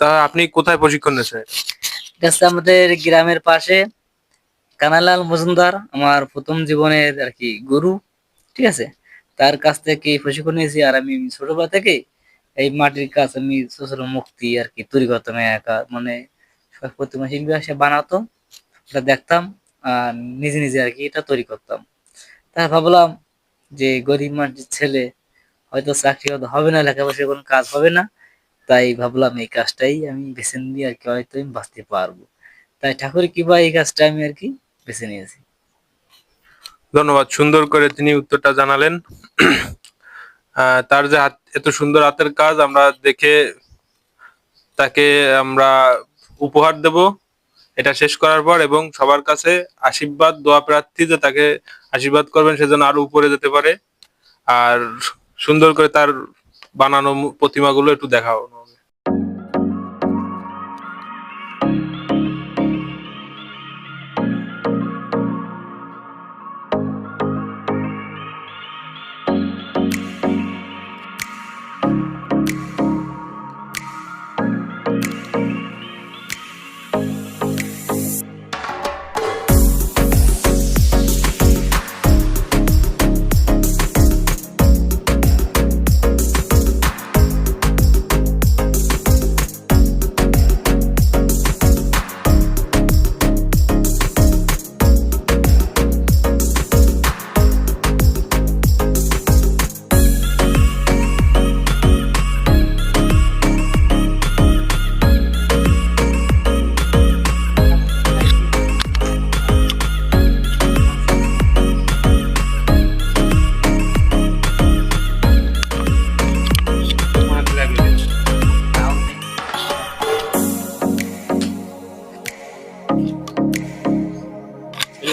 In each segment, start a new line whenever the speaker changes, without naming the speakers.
তা আপনি কোথায় প্রশিক্ষণ নিয়েছেন?
এটা আমাদের গ্রামের পাশে কানালাল মজুমদার, আমার প্রথম জীবনের আর কি গুরু, ঠিক আছে? তার কাছ থেকে প্রশিক্ষণ নিয়েছি আর আমি ছোটবেলা থেকে এই মাটির কাজ আমি ছোট মূর্তি আর কি, তৈরি করতাম একা মানে প্রতিমা শিল্পী আসে বানাতো, ওটা দেখতাম আর নিজে নিজে আর কি এটা তৈরি করতাম। তার ভাবলাম যে গরিব মাটির ছেলে হয়তো চাকরি হবে না, লেখাপড়ার কোনো কাজ হবে না তাই ভাবলাম এই কাজটাই আমি বেছে নিয়ে আর কি হয়তো আমি বাঁচতে পারব। তাই ঠাকুর কি কিবা এই কাজটা আমি আর কি বেছে নিয়েছি।
ধন্যবাদ, সুন্দর করে তিনি উত্তরটা জানালেন। তার যে হাত, এত সুন্দর হাতের কাজ আমরা দেখে তাকে আমরা উপহার দেব। এটা শেষ করার পর এবং সবার কাছে আশীর্বাদ, দোয়া, প্রার্থী যে তাকে আশীর্বাদ করবেন সেজন্য আরও উপরে যেতে পারে। আর সুন্দর করে তার বানানো প্রতিমাগুলো একটু দেখাও। thank you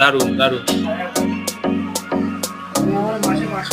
দারুণ দারুণ। আমার মাসে মাস